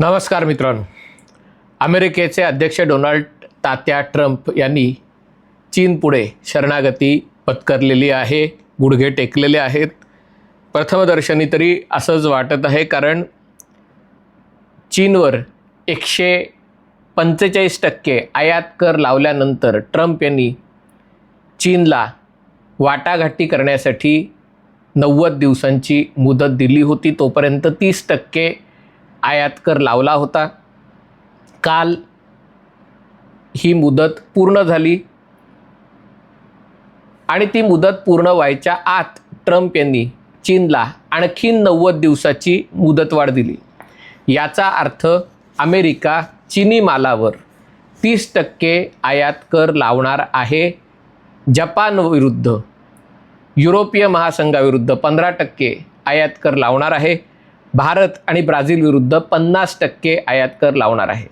नमस्कार मित्रांनो. अमेरिकेचे अध्यक्ष डोनाल्ड तात्या ट्रम्प यांनी चीनपुढे शरणागती पत्करलेली आहे गुडघे टेकलेले आहेत. प्रथमदर्शनी तरी असंच वाटत आहे कारण चीनवर एकशे पंचेचाळीस टक्के आयात कर लावल्यानंतर ट्रम्प यांनी चीनला वाटाघाटी करण्यासाठी नव्वद दिवसांची मुदत दिली होती तोपर्यंत तीस टक्के आयात कर लावला होता. काल ही मुदत पूर्ण झाली. आणि ती मुदत पूर्ण व्हायच्या आत ट्रम्प यांनी चीनला आणखीन नव्वद दिवसाची मुदतवाढ दिली. याचा अर्थ अमेरिका चिनी मालावर तीस टक्के आयात कर लावणार आहे. जपान विरुद्ध युरोपीय महासंघाविरुद्ध पंधरा टक्के आयात कर लावणार आहे. भारत आणि ब्राझील विरुद्ध पन्नास टक्के आयात कर लावणार आहे.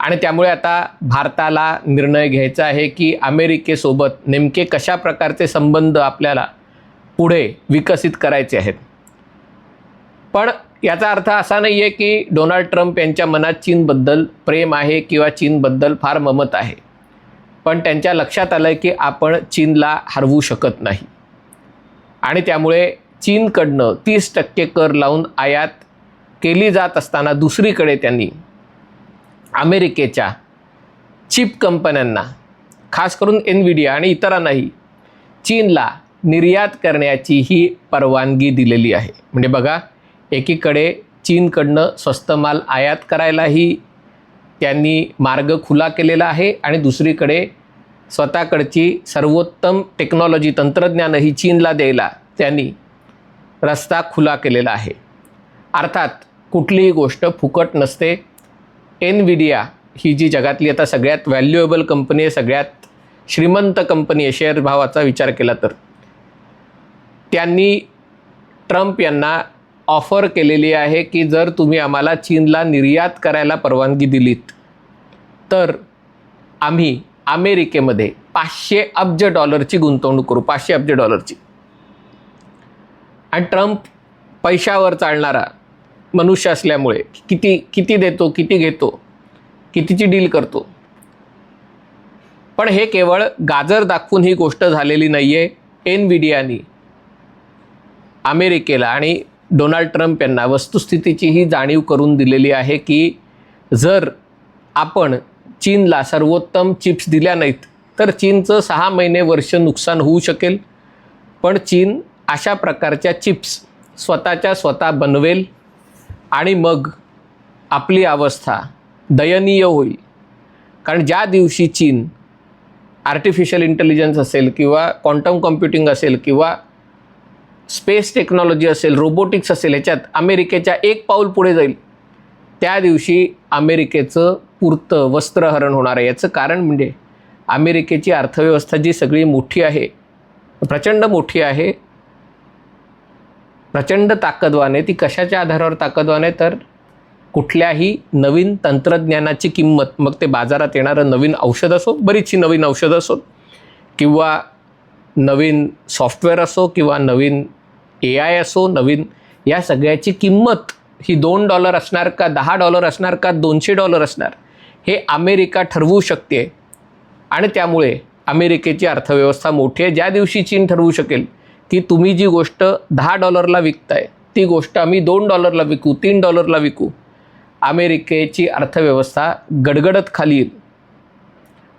आणि त्यामुळे आता भारताला निर्णय घ्यायचा आहे की अमेरिकेसोबत नेमके कशा प्रकारचे संबंध आपल्याला पुढे विकसित करायचे आहेत. पण याचा अर्थ असा नाही आहे की डोनाल्ड ट्रम्प यांच्या मनात चीनबद्दल प्रेम आहे किंवा चीनबद्दल फार ममत आहे. पण त्यांच्या लक्षात आलं आहे की आपण चीनला हरवू शकत नाही. आणि त्यामुळे चीनकडनं तीस टक्के कर लावून आयात केली जात असताना दुसरीकडे त्यांनी अमेरिकेच्या चिप कंपन्यांना खास करून एनविडिया आणि इतरांनाही चीनला निर्यात करण्याची ही परवानगी दिलेली आहे. म्हणजे बघा एकीकडे चीनकडनं स्वस्त माल आयात करायलाही त्यांनी मार्ग खुला केलेला आहे आणि दुसरीकडे स्वतःकडची सर्वोत्तम टेक्नॉलॉजी तंत्रज्ञानही चीनला द्यायला त्यांनी रस्ता खुला केलेला आहे. अर्थात कुठलीही गोष्ट फुकट नसते. एनविडिया ही जी जगातली आता सगळ्यात व्हॅल्युएबल कंपनी आहे सगळ्यात श्रीमंत कंपनी आहे शेअर भावाचा विचार केला तर. त्यांनी ट्रम्प यांना ऑफर केलेली आहे की जर तुम्ही आम्हाला चीनला निर्यात करायला परवानगी दिलीत तर आम्ही अमेरिकेमध्ये पाचशे अब्ज डॉलरची गुंतवणूक करू पाचशे अब्ज डॉलरची आणि ट्रम्प पैशावर चालणारा मनुष्य असल्यामुळे किती किती देतो किती घेतो कितीची डील करतो. पण हे केवळ गाजर दाखवून ही गोष्ट झालेली नाही आहे एनविडियानी अमेरिकेला आणि डोनाल्ड ट्रम्प यांना वस्तुस्थितीची ही जाणीव करून दिलेली आहे की जर आपण चीनला सर्वोत्तम चिप्स दिल्या नाहीत तर चीनचं सहा महिने वर्ष नुकसान होऊ शकेल. पण चीन अशा प्रकारच्या चिप्स स्वतःच्या स्वतः बनवेल आणि मग आपली अवस्था दयनीय होईल. कारण ज्या दिवशी चीन आर्टिफिशियल इंटेलिजन्स असेल किंवा क्वांटम कॉम्प्युटिंग असेल किंवा स्पेस टेक्नॉलॉजी असेल रोबोटिक्स असेल ह्याच्यात अमेरिकेच्या एक पाऊल पुढे जाईल. त्या दिवशी अमेरिकेचं पुरतं वस्त्रहरण होणार आहे. याचं कारण म्हणजे अमेरिकेची अर्थव्यवस्था जी सगळी मोठी आहे प्रचंड मोठी आहे प्रचंड ताकदवान आहे. ती कशाच्या आधारावर ताकदवान आहे? तर कुठल्याही नवीन तंत्रज्ञानाची किंमत मग ते बाजारात येणारं नवीन औषध असो बरीचशी नवीन औषधं असो किंवा नवीन सॉफ्टवेअर असो किंवा नवीन ए आय असो नवीन या सगळ्याची किंमत ही दोन डॉलर असणार का दहा डॉलर असणार का दोनशे डॉलर असणार हे अमेरिका ठरवू शकते. आणि त्यामुळे अमेरिकेची अर्थव्यवस्था मोठी आहे. ज्या दिवशी चीन ठरवू शकेल की तुम्ही जी गोष्ट दहा डॉलरला विकताय ती गोष्ट आम्ही दोन डॉलरला विकू तीन डॉलरला विकू अमेरिकेची अर्थव्यवस्था गडगडत खाली येईल.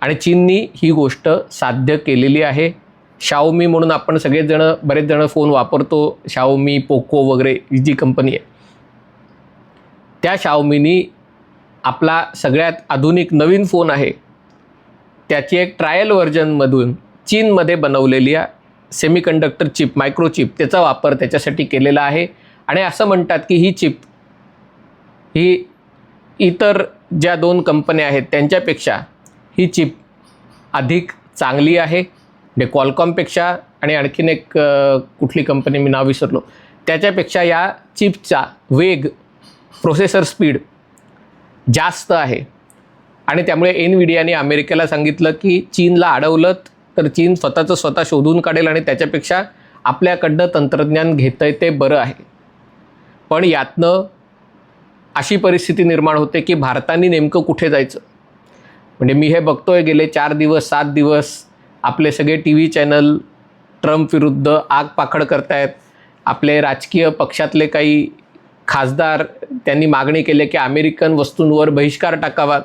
आणि चीननी ही गोष्ट साध्य केलेली आहे. शाओमी म्हणून आपण सगळेजणं बरेच जण फोन वापरतो शाओमी पोको वगैरे ही जी कंपनी आहे. त्या शाओमीनी आपला सगळ्यात आधुनिक नवीन फोन आहे. त्याची एक ट्रायल व्हर्जनमधून चीनमध्ये बनवलेली सेमीकंडक्टर चिप मायक्रोचिप त्याचा वापर त्याच्यासाठी केलेला आहे. आणि असं म्हणतात की ही चिप ही इतर ज्या दोन कंपन्या आहेत त्यांच्यापेक्षा ही चिप अधिक चांगली आहे. म्हणजे क्वालकॉमपेक्षा आणि आणखीन एक कुठली कंपनी मी नाव विसरलो. त्याच्यापेक्षा या चिपचा वेग प्रोसेसर स्पीड जास्त आहे. आणि त्यामुळे एनविडियाने अमेरिकेला सांगितलं की चीनला अडवलं तर चीन स्वतःचं स्वतः शोधून काढेल आणि त्याच्यापेक्षा आपल्याकडनं तंत्रज्ञान घेतं आहे ते बरं आहे. पण यातनं अशी परिस्थिती निर्माण होते की भारताने नेमकं कुठे जायचं? म्हणजे मी हे बघतोय गेले चार दिवस सात दिवस आपले सगळे टी व्ही चॅनल ट्रम्प विरुद्ध आग पाखड करतायत. आपले राजकीय पक्षातले काही खासदार त्यांनी मागणी केली की अमेरिकन वस्तूंवर बहिष्कार टाकावा.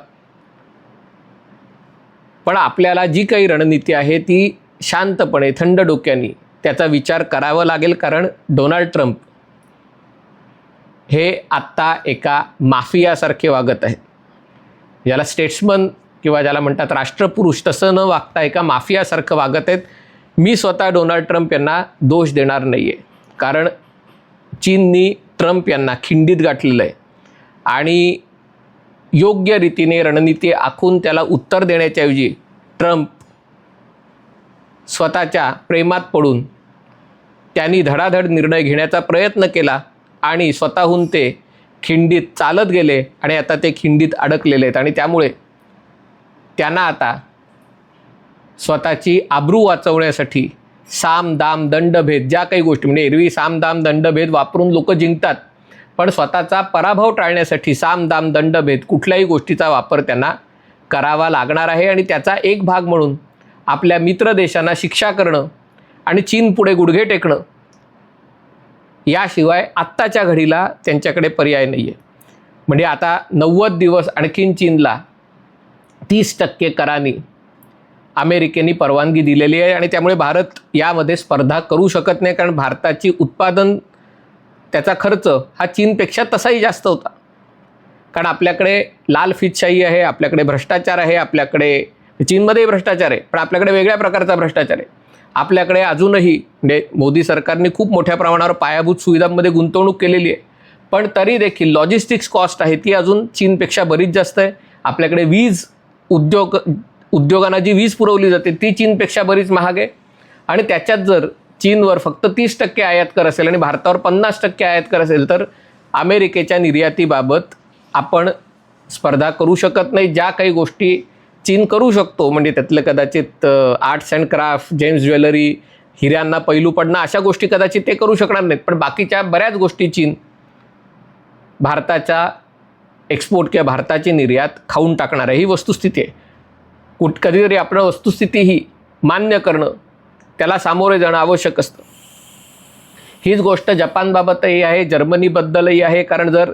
पण आपल्याला जी काही रणनीती आहे ती शांतपणे थंड डोक्याने त्याचा विचार करावा लागेल कारण डोनाल्ड ट्रम्प हे आत्ता एका माफियासारखे वागत आहेत. ज्याला स्टेट्समन किंवा ज्याला म्हणतात राष्ट्रपुरुष तसं न वागता एका माफियासारखं वागत आहेत. मी स्वतः डोनाल्ड ट्रम्प यांना दोष देणार नाही आहे कारण चीननी ट्रम्प यांना खिंडीत गाठलेलं आहे. आणि योग्य रीतीने रणनीती आखून त्याला उत्तर देण्याच्याऐवजी ट्रम्प स्वतःच्या प्रेमात पडून त्यांनी धडाधड निर्णय घेण्याचा प्रयत्न केला आणि स्वतःहून ते खिंडीत चालत गेले आणि आता ते खिंडीत अडकलेले आहेत. आणि त्यामुळे त्यांना आता स्वतःची आबरू वाचवण्यासाठी साम दाम दंडभेद ज्या काही गोष्टी म्हणजे एरवी साम दाम दंडभेद वापरून लोक जिंकतात पण स्वतःचा पराभव टाळण्यासाठी साम दाम दंडभेद कुठल्याही गोष्टीचा वापर त्यांना करावा लागणार आहे. आणि त्याचा एक भाग म्हणून आपल्या मित्र देशांना शिक्षा करणं आणि चीन पुढे गुडघे टेकणं याशिवाय आत्ताच्या घडीला त्यांच्याकडे पर्याय नाही आहे म्हणजे आता नव्वद दिवस आणखीन चीनला तीस टक्के करानी अमेरिकेने परवानगी दिलेली आहे. आणि त्यामुळे भारत यामध्ये स्पर्धा करू शकत नाही कारण भारताची उत्पादन त्याचा खर्च हा चीनपेक्षा तसाही जास्त होता. कारण आपल्याकडे लाल फितशाही आहे आपल्याकडे भ्रष्टाचार आहे आपल्याकडे चीनमध्येही भ्रष्टाचार आहे पण आपल्याकडे वेगळ्या प्रकारचा भ्रष्टाचार आहे. आपल्याकडे अजूनही म्हणजे मोदी सरकारने खूप मोठ्या प्रमाणावर पायाभूत सुविधांमध्ये गुंतवणूक केलेली आहे. पण तरी देखील लॉजिस्टिक्स कॉस्ट आहे ती अजून चीनपेक्षा बरीच जास्त आहे. आपल्याकडे वीज उद्योग उद्योगांना जी वीज पुरवली जाते ती चीनपेक्षा बरीच महाग आहे. आणि त्याच्यात जर चीनवर फक्त तीस टक्के आयात कर असेल आणि भारतावर पन्नास टक्के आयात कर असेल तर अमेरिकेच्या निर्यातीबाबत आपण स्पर्धा करू शकत नाही. ज्या काही गोष्टी चीन करू शकतो म्हणजे त्यातलं कदाचित arts and craft gems jewellery हिऱ्यांना पैलू पडणं अशा गोष्टी कदाचित ते करू शकणार नाहीत. पण बाकीच्या बऱ्याच गोष्टी चीन भारताच्या एक्सपोर्ट किंवा भारताची निर्यात खाऊन टाकणार आहे. ही वस्तुस्थिती आहे. कुठ कधीतरी आपण वस्तुस्थिती ही मान्य करणं त्याला सामोरे जाणं आवश्यक असतं. हीच गोष्ट जपानबाबतही आहे जर्मनीबद्दलही आहे. कारण जर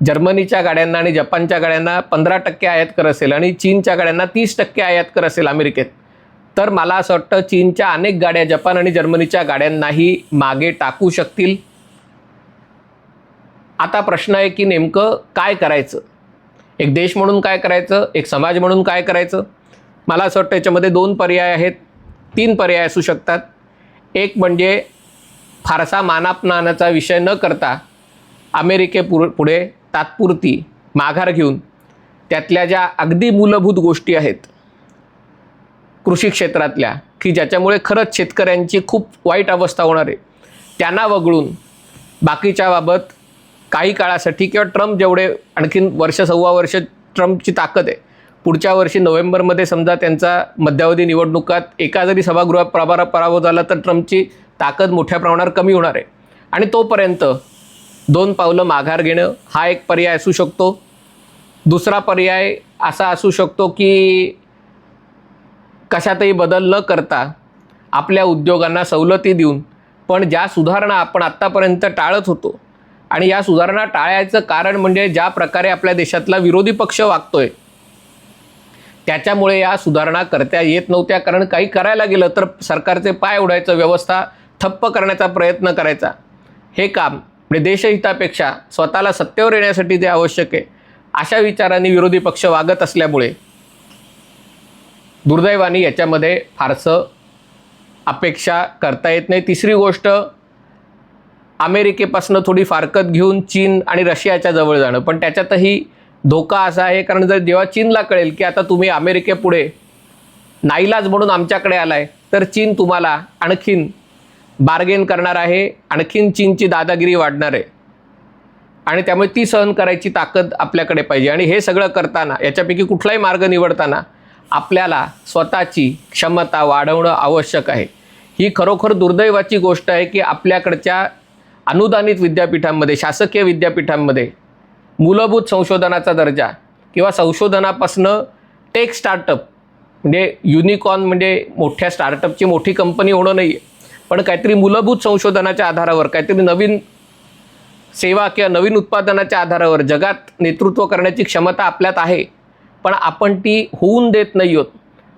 जर्मनीच्या गाड्यांना आणि जपानच्या गाड्यांना पंधरा टक्के आयात कर असेल आणि चीनच्या गाड्यांना तीस टक्के आयात कर असेल अमेरिकेत तर मला असं वाटतं चीनच्या अनेक गाड्या जपान आणि जर्मनीच्या गाड्यांनाही मागे टाकू शकतील. आता प्रश्न आहे की नेमकं काय करायचं? एक देश म्हणून काय करायचं? एक समाज म्हणून काय करायचं? मला असं वाटतं याच्यामध्ये दोन पर्याय आहेत. तीन पर्याय असू शकतात. एक म्हणजे फारसा मानापमानाचा विषय न करता अमेरिके पुढे तात्पुरती माघार घेऊन त्यातल्या ज्या अगदी मूलभूत गोष्टी आहेत कृषी क्षेत्रातल्या की ज्याच्यामुळे खरंच शेतकऱ्यांची खूप वाईट अवस्था होणार आहे त्यांना वगळून बाकीच्या बाबत काही काळासाठी किंवा ट्रम्प जेवढे आणखीन वर्ष सव्वा वर्ष ट्रम्पची ताकद आहे पुढच्या वर्षी नोव्हेंबरमध्ये समजा त्यांचा मध्यावधी निवडणुकात एका जरी सभागृहात प्रभारा पराभव झाला तर ट्रम्पची ताकद मोठ्या प्रमाणावर कमी होणार आहे. आणि तोपर्यंत दोन पावलं माघार घेणं हा एक पर्याय असू शकतो. दुसरा पर्याय असा असू शकतो की कशातही बदल न करता आपल्या उद्योगांना सवलती देऊन पण ज्या सुधारणा आपण आत्तापर्यंत टाळत होतो आणि या सुधारणा टाळायचं कारण म्हणजे ज्या प्रकारे आपल्या देशातला विरोधी पक्ष वागतोय त्याच्यामुळे या सुधारणा करता येत नव्हत्या. कारण काही करायला गेलं तर सरकारचे पाय उडायचं व्यवस्था ठप्प करण्याचा प्रयत्न करायचा. हे काम म्हणजे देशहितापेक्षा स्वतःला सत्तेवर येण्यासाठी जे आवश्यक आहे अशा विचारांनी विरोधी पक्ष वागत असल्यामुळे दुर्दैवाने याच्यामध्ये फारसं अपेक्षा करता येत नाही. तिसरी गोष्ट अमेरिकेपासून थोडी फारकत घेऊन चीन आणि रशियाच्या जवळ जाणं. पण त्याच्यातही धोका असा आहे कारण जर जेव्हा चीनला कळेल की आता तुम्ही अमेरिकेपुढे नाईलाज म्हणून आमच्याकडे आलाय तर चीन तुम्हाला आणखीन बार्गेन करणार आहे आणखीन चीनची दादागिरी वाढणार आहे. आणि त्यामुळे ती सहन करायची ताकद आपल्याकडे पाहिजे. आणि हे सगळं करताना याच्यापैकी कुठलाही मार्ग निवडताना आपल्याला स्वतःची क्षमता वाढवणं आवश्यक आहे. ही खरोखर दुर्दैवाची गोष्ट आहे की आपल्याकडच्या अनुदानित विद्यापीठांमध्ये शासकीय विद्यापीठांमध्ये मूलभूत संशोधनाचा दर्जा किंवा संशोधनापासनं टेक स्टार्टअप म्हणजे युनिकॉर्न म्हणजे मोठ्या स्टार्टअपची मोठी कंपनी होणं नाही आहे पण काहीतरी मूलभूत संशोधनाच्या आधारावर काहीतरी नवीन सेवा किंवा नवीन उत्पादनाच्या आधारावर जगात नेतृत्व करण्याची क्षमता आपल्यात आहे पण आपण ती होऊन देत नाही आहोत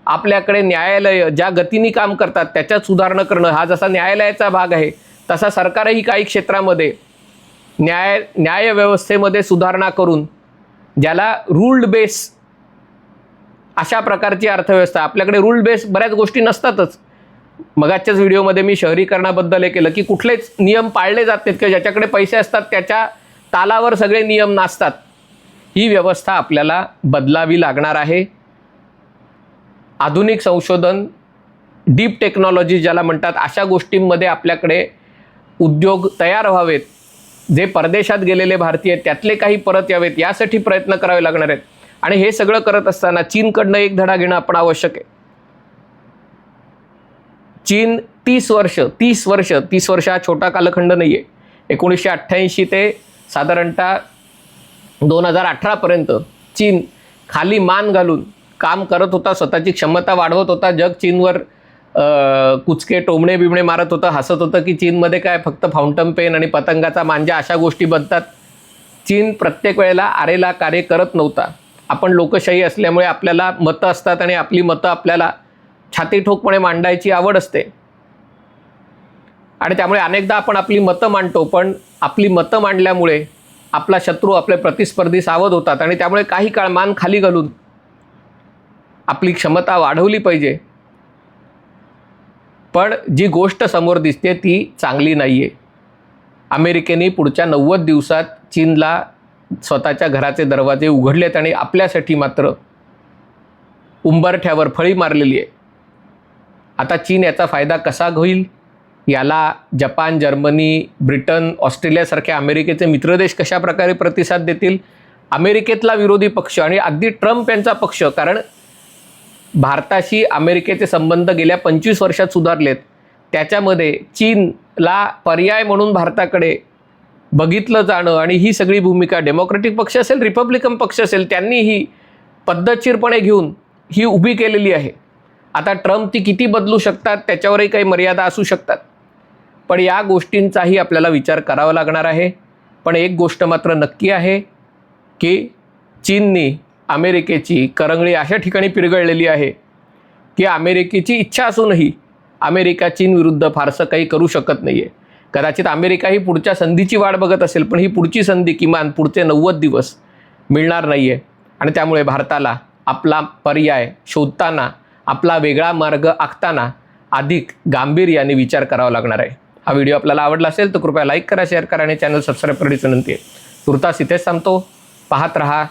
आपल्याकडे न्यायालय ज्या गतीने काम करतात त्याच्यात सुधारणा करणं हा जसा न्यायालयाचा भाग आहे तसा सरकारही काही क्षेत्रामध्ये न्याय न्यायव्यवस्थेमध्ये सुधारणा करून ज्याला रूल्ड बेस अशा प्रकारची अर्थव्यवस्था आपल्याकडे रूल बेस बऱ्याच गोष्टी नसतातच. मगाच्याच व्हिडिओमध्ये मी शहरीकरणाबद्दल हे केलं की कुठलेच नियम पाळले जात नाहीत किंवा ज्याच्याकडे पैसे असतात त्याच्या तालावर सगळे नियम नाचतात ही व्यवस्था आपल्याला बदलावी लागणार आहे. आधुनिक संशोधन डीप टेक्नॉलॉजी ज्याला म्हणतात अशा गोष्टींमध्ये आपल्याकडे उद्योग तयार व्हावेत. जे परदेशात गेलेले भारतीय त्यातले काही परत यावेत यासाठी प्रयत्न करावे लागणार आहेत. आणि हे सगळं करत असताना चीनकडनं एक धडा घेणं आपण आवश्यक आहे. चीन तीस वर्ष तीस वर्ष तीस वर्ष हा छोटा कालखंड नाही आहे एकोणीसशे अठ्ठ्याऐंशी ते साधारणतः दोन हजार अठरापर्यंत चीन खाली मान घालून काम करत होता स्वतःची क्षमता वाढवत होता जग चीनवर कुचके टोमणे बिमणे मारत होतं हसत होतं की चीनमध्ये काय फक्त फाउंटन पेन आणि पतंगाचा मांजा अशा गोष्टी बनतात. चीन प्रत्येक वेळेला आरेला कार्य करत नव्हता. आपण लोकशाही असल्यामुळे आपल्याला मतं असतात आणि आपली मतं आपल्याला छाती ठोकपणे मांडायची आवड असते. आणि त्यामुळे अनेकदा आपण आपली मतं मांडतो पण आपली मतं मांडल्यामुळे आपला शत्रू आपले प्रतिस्पर्धी सावध होतात आणि त्यामुळे काही काळ मान खाली घालून आपली क्षमता वाढवली पाहिजे. पण जी गोष्ट समोर दिसते ती चांगली नाही आहे अमेरिकेने पुढच्या नव्वद दिवसात चीनला स्वतःच्या घराचे दरवाजे उघडलेत आणि आपल्यासाठी मात्र उंबरठ्यावर फळी मारलेली आहे. आता चीन याचा फायदा कसा होईल? याला जपान जर्मनी ब्रिटन ऑस्ट्रेलियासारख्या अमेरिकेचे मित्रदेश कशा प्रकारे प्रतिसाद देतील? अमेरिकेतला विरोधी पक्ष आणि अगदी ट्रम्प यांचा पक्ष कारण भारताशी अमेरिकेचे संबंध गेल्या पंचवीस वर्षात सुधारलेत. त्याच्यामध्ये चीनला पर्याय म्हणून भारताकडे बघितलं जाणं आणि ही सगळी भूमिका डेमोक्रेटिक पक्ष असेल रिपब्लिकन पक्ष असेल त्यांनी ही पद्धतशीरपणे घेऊन ही उभी केलेली आहे. आता ट्रम्प ती किती बदलू शकतात त्याच्यावरही काही मर्यादा असू शकतात. पण या गोष्टींचाही आपल्याला विचार करावा लागणार आहे. पण एक गोष्ट मात्र नक्की आहे की चीननी अमेरिकेची करंगळी अशा ठिकाणी पिरगळलेली आहे की अमेरिकेची इच्छा असूनही अमेरिका चीनविरुद्ध फारसं काही करू शकत नाही आहे कदाचित अमेरिका ही पुढच्या संधीची वाट बघत असेल पण ही पुढची संधी किमान पुढचे नव्वद दिवस मिळणार नाही आहे आणि त्यामुळे भारताला आपला पर्याय शोधताना आपला वेगळा मार्ग आखताना अधिक गांभीर्याने विचार करावा लागणार आहे. हा व्हिडिओ आपल्याला आवडला असेल तर कृपया लाईक करा शेअर करा आणि चॅनल सबस्क्राईब करण्याची विनंती आहे. तुर्तास इथेच सांगतो पाहत रहा.